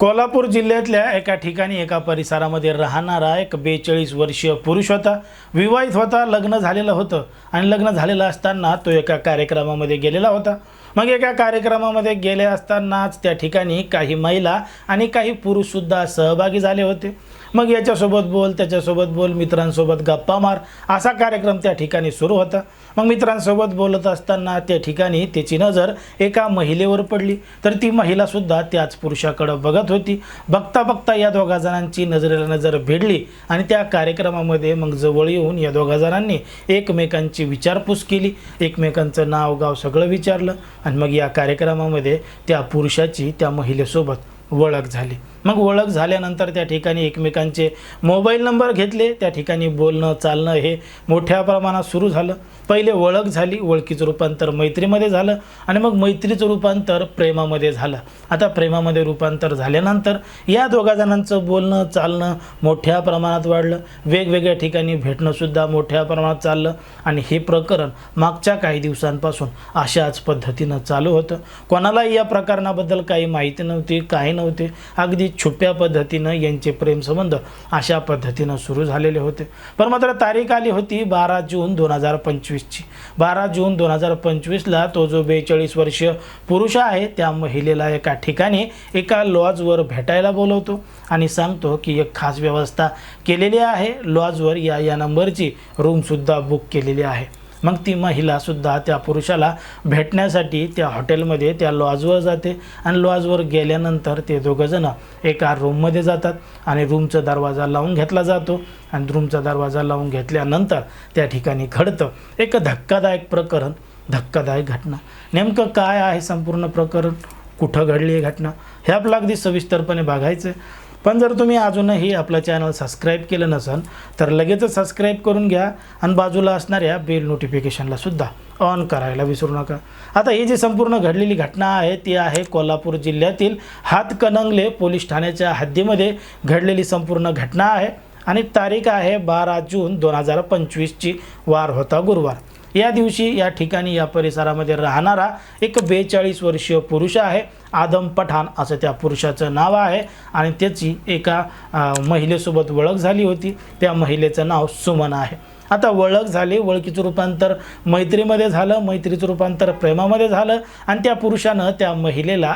कोल्हापूर जिल्ह्यातल्या एका ठिकाणी एका परिसरामध्ये राहणारा एक बेचाळीस वर्षीय पुरुष होता. विवाहित होता लग्न झालेलं होतं आणि लग्न झालेलं असताना तो एका कार्यक्रमामध्ये गेलेला होता. मग एका कार्यक्रमामध्ये गेले असतानाच त्या ठिकाणी काही महिला आणि काही पुरुषसुद्धा सहभागी झाले होते. मग याच्यासोबत बोल त्याच्यासोबत बोल मित्रांसोबत गप्पा मार असा कार्यक्रम त्या ठिकाणी सुरू होता. मग मित्रांसोबत बोलत असताना त्या ठिकाणी त्याची नजर एका महिलेवर पडली. तर ती महिलासुद्धा त्याच पुरुषाकडं बघत होती. बघता बघता या दोघा जणांची नजरेला नजर भिडली आणि त्या कार्यक्रमामध्ये मग जवळ येऊन या दोघा जणांनी एकमेकांची विचारपूस केली. एकमेकांचं नाव गाव सगळं विचारलं. आणि मग या कार्यक्रमामध्ये त्या पुरुषाची त्या महिलेसोबत ओळख झाली. मग ओळख झाल्यानंतर त्या ठिकाणी एकमेकांचे मोबाईल नंबर घेतले त्या ठिकाणी बोलणं चालणं हे मोठ्या प्रमाणात सुरू झालं. पहिले ओळख झाली ओळखीचं रूपांतर मैत्रीमध्ये झालं आणि मग मैत्रीचं रूपांतर प्रेमामध्ये झालं. आता प्रेमामध्ये रूपांतर झाल्यानंतर या दोघा जणांचं बोलणं चालणं मोठ्या प्रमाणात वाढलं. वेगवेगळ्या ठिकाणी भेटणंसुद्धा मोठ्या प्रमाणात चाललं आणि हे प्रकरण मागच्या काही दिवसांपासून अशाच पद्धतीनं चालू होतं. कोणालाही या प्रकरणाबद्दल काही माहिती नव्हती काही नव्हते. अगदी छुप्या पद्धतीनं यांचे प्रेमसंबंध अशा पद्धतीनं सुरू झालेले होते. पण मात्र तारीख आली होती बारा जून दोन हजार पंचवीसची. बारा जून दोन हजार पंचवीसला तो जो बेचाळीस वर्षीय पुरुष आहे त्या महिलेला एका ठिकाणी एका लॉजवर भेटायला बोलवतो आणि सांगतो की एक खास व्यवस्था केलेली आहे. लॉजवर या या नंबरची रूमसुद्धा बुक केलेली आहे. मग ती महिलासुद्धा त्या पुरुषाला भेटण्यासाठी त्या हॉटेलमध्ये त्या लॉजवर जाते. आणि लॉजवर गेल्यानंतर ते दोघंजणं एका रूममध्ये जातात आणि रूमचा दरवाजा लावून घेतला जातो. आणि रूमचा दरवाजा लावून घेतल्यानंतर त्या ठिकाणी घडतं एक धक्कादायक प्रकरण धक्कादायक घटना. नेमकं काय आहे संपूर्ण प्रकरण? कुठं घडली आहे घटना? हे आपलं अगदी सविस्तरपणे बघायचं आहे पण जर तुम्ही अजूनही आपलं चॅनल सबस्क्राईब केलं नसेल तर लगेचच सबस्क्राईब करून घ्या आणि बाजूला असणाऱ्या बेल नोटिफिकेशनला सुद्धा ऑन करायला विसरू नका. आता ही जी संपूर्ण घडलेली घटना आहे ती आहे कोल्हापूर जिल्ह्यातील हातकणंगले पोलीस ठाण्याच्या हद्दीमध्ये घडलेली संपूर्ण घटना आहे आणि तारीख आहे बारा जून दोन हजार पंचवीसची. वार होता गुरुवार. या दिवशी या ठिकाणी या परिसरामध्ये राहणारा एक बेचाळीस वर्षीय पुरुष आहे आदम पठाण असं त्या पुरुषाचं नाव आहे. आणि त्याची एका महिलेसोबत ओळख झाली होती. त्या महिलेचं नाव सुमन आहे. आता ओळख झाली ओळखीचं रूपांतर मैत्रीमध्ये झालं मैत्रीचं रूपांतर प्रेमामध्ये झालं. आणि त्या पुरुषानं त्या महिलेला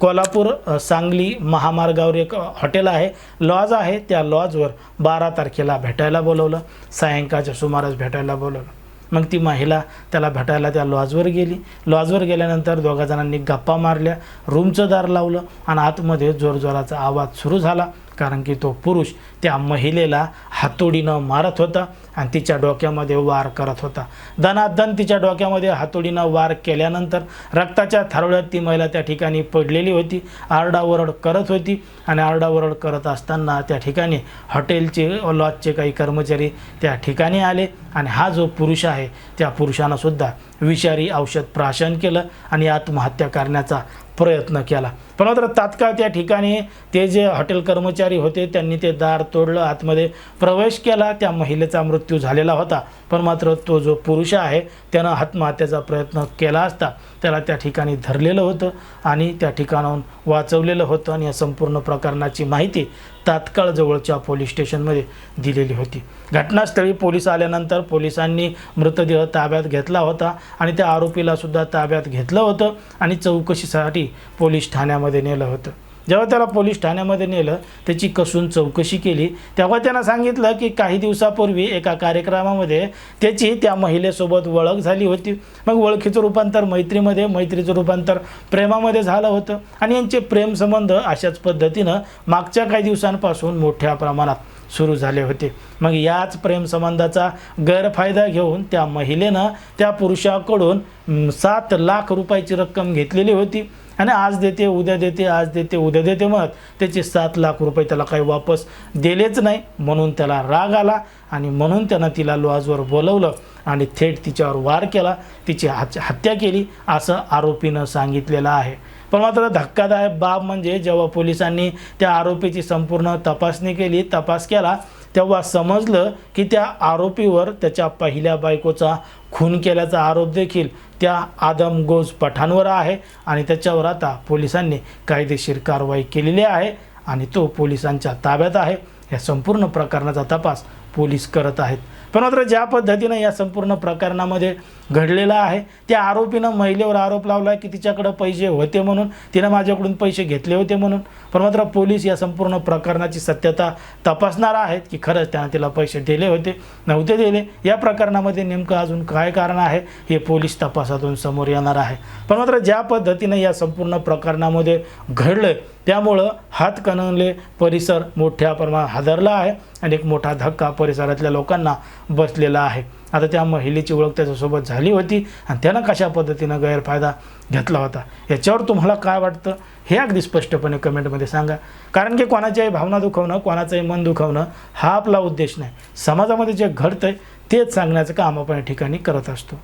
कोल्हापूर सांगली महामार्गावर एक हॉटेल आहे लॉज आहे. त्या लॉजवर बारा तारखेला भेटायला बोलवलं. सायंकाळच्या सुमारास भेटायला बोलवलं. मग ती महिला त्याला भेटायला त्या लॉजवर गेली. लॉजवर गेल्यानंतर दोघा जणांनी गप्पा मारल्या. रूमचं दार लावलं आणि आतमध्ये जोरजोराचा आवाज सुरू झाला. कारण की तो पुरुष त्या महिलेला हातोडीनं मारत होता आणि तिच्या डोक्यामध्ये वार करत होता. दनादन तिच्या डोक्यामध्ये हातोडीनं वार केल्यानंतर रक्ताच्या थारोळ्यात ती महिला त्या ठिकाणी पडलेली होती. आरडाओरड करत होती आणि आरडाओरड करत असताना त्या ठिकाणी हॉटेलचे लॉजचे काही कर्मचारी त्या ठिकाणी आले. आणि हा जो पुरुष आहे त्या पुरुषांनासुद्धा विषारी औषध प्राशन केलं आणि आत्महत्या करण्याचा प्रयत्न केला. पण मात्र तात्काळ त्या ठिकाणी ते जे हॉटेल कर्मचारी होते त्यांनी ते दार तोडलं आतमध्ये प्रवेश केला. त्या महिलेचा मृत्यू झालेला होता. पण मात्र तो जो पुरुष आहे त्यानं आत्महत्याचा प्रयत्न केला असता त्याला त्या ठिकाणी धरलेलं होतं आणि त्या ठिकाणाहून वाचवलेलं होतं आणि या संपूर्ण प्रकरणाची माहिती तात्काळ जवळच्या पोलीस स्टेशनमध्ये दिलेली होती. घटनास्थळी पोलीस आल्यानंतर पोलिसांनी मृतदेह ताब्यात घेतला होता आणि त्या आरोपीलासुद्धा ताब्यात घेतलं होतं आणि चौकशीसाठी पोलीस ठाण्यामध्ये नेलं होतं. जेव्हा त्याला पोलीस ठाण्यामध्ये नेलं त्याची कसून चौकशी केली तेव्हा त्यानं सांगितलं की काही दिवसापूर्वी एका कार्यक्रमामध्ये त्याची त्या महिलेसोबत ओळख झाली होती. मग ओळखीचं रूपांतर मैत्रीमध्ये मैत्रीचं रूपांतर प्रेमामध्ये झालं होतं. आणि यांचे प्रेमसंबंध अशाच पद्धतीनं मागच्या काही दिवसांपासून मोठ्या प्रमाणात सुरू झाले होते. मग याच प्रेमसंबंधाचा गैरफायदा घेऊन त्या महिलेनं त्या पुरुषाकडून सात लाख रुपयाची रक्कम घेतलेली होती. आणि आज देते उद्या देते आज देते उद्या देते म्हणत त्याचे सात लाख रुपये त्याला काही वापस दिलेच नाही. म्हणून त्याला राग आला आणि म्हणून त्यानं तिला लॉजवर बोलवलं आणि थेट तिच्यावर वार केला. तिची हत्या केली असं आरोपीनं सांगितलेलं आहे. पण मात्र धक्कादायक बाब म्हणजे जेव्हा पोलिसांनी त्या आरोपीची संपूर्ण तपासणी केली तपास केला तेव्हा समजलं की त्या आरोपीवर त्याच्या पहिल्या बायकोचा खून केल्याचा आरोप देखील त्या आदम गोज पठाणवर आहे आणि त्याच्यावर आता पोलिसांनी कायदेशीर कारवाई केलेली आहे आणि तो पोलिसांच्या ताब्यात आहे. या संपूर्ण प्रकरणाचा तपास पोलीस करत आहेत. पण मात्र ज्या पद्धतीनं या संपूर्ण प्रकरणामध्ये घडलेलं आहे त्या आरोपीनं महिलेवर आरोप लावला की तिच्याकडं पैसे होते म्हणून तिनं माझ्याकडून पैसे घेतले होते म्हणून. पण मात्र पोलीस या संपूर्ण प्रकरणाची सत्यता तपासणार आहेत की खरंच त्यानं तिला पैसे दिले होते नव्हते दिले. या प्रकरणामध्ये नेमकं अजून काय कारण आहे हे पोलीस तपासातून समोर येणार आहे. पण मात्र ज्या पद्धतीनं या संपूर्ण प्रकरणामध्ये घडलं त्यामुळं हातकणंगले परिसर मोठ्या प्रमाणात हादरला आहे. आणि एक मोठा धक्का परिसरातल्या लोकांना बसलेला आहे. आता त्या महिलेची ओळख त्याच्यासोबत झाली होती आणि त्यानं कशा पद्धतीनं गैरफायदा घेतला होता? याच्यावर तुम्हाला काय वाटतं? हे अगदी स्पष्टपणे कमेंटमध्ये सांगा. कारण की कोणाच्याही भावना दुखवणं कोणाचंही मन दुखवणं हा आपला उद्देश नाही. समाजामध्ये जे घडतंय तेच सांगण्याचं काम आपण या ठिकाणी करत असतो.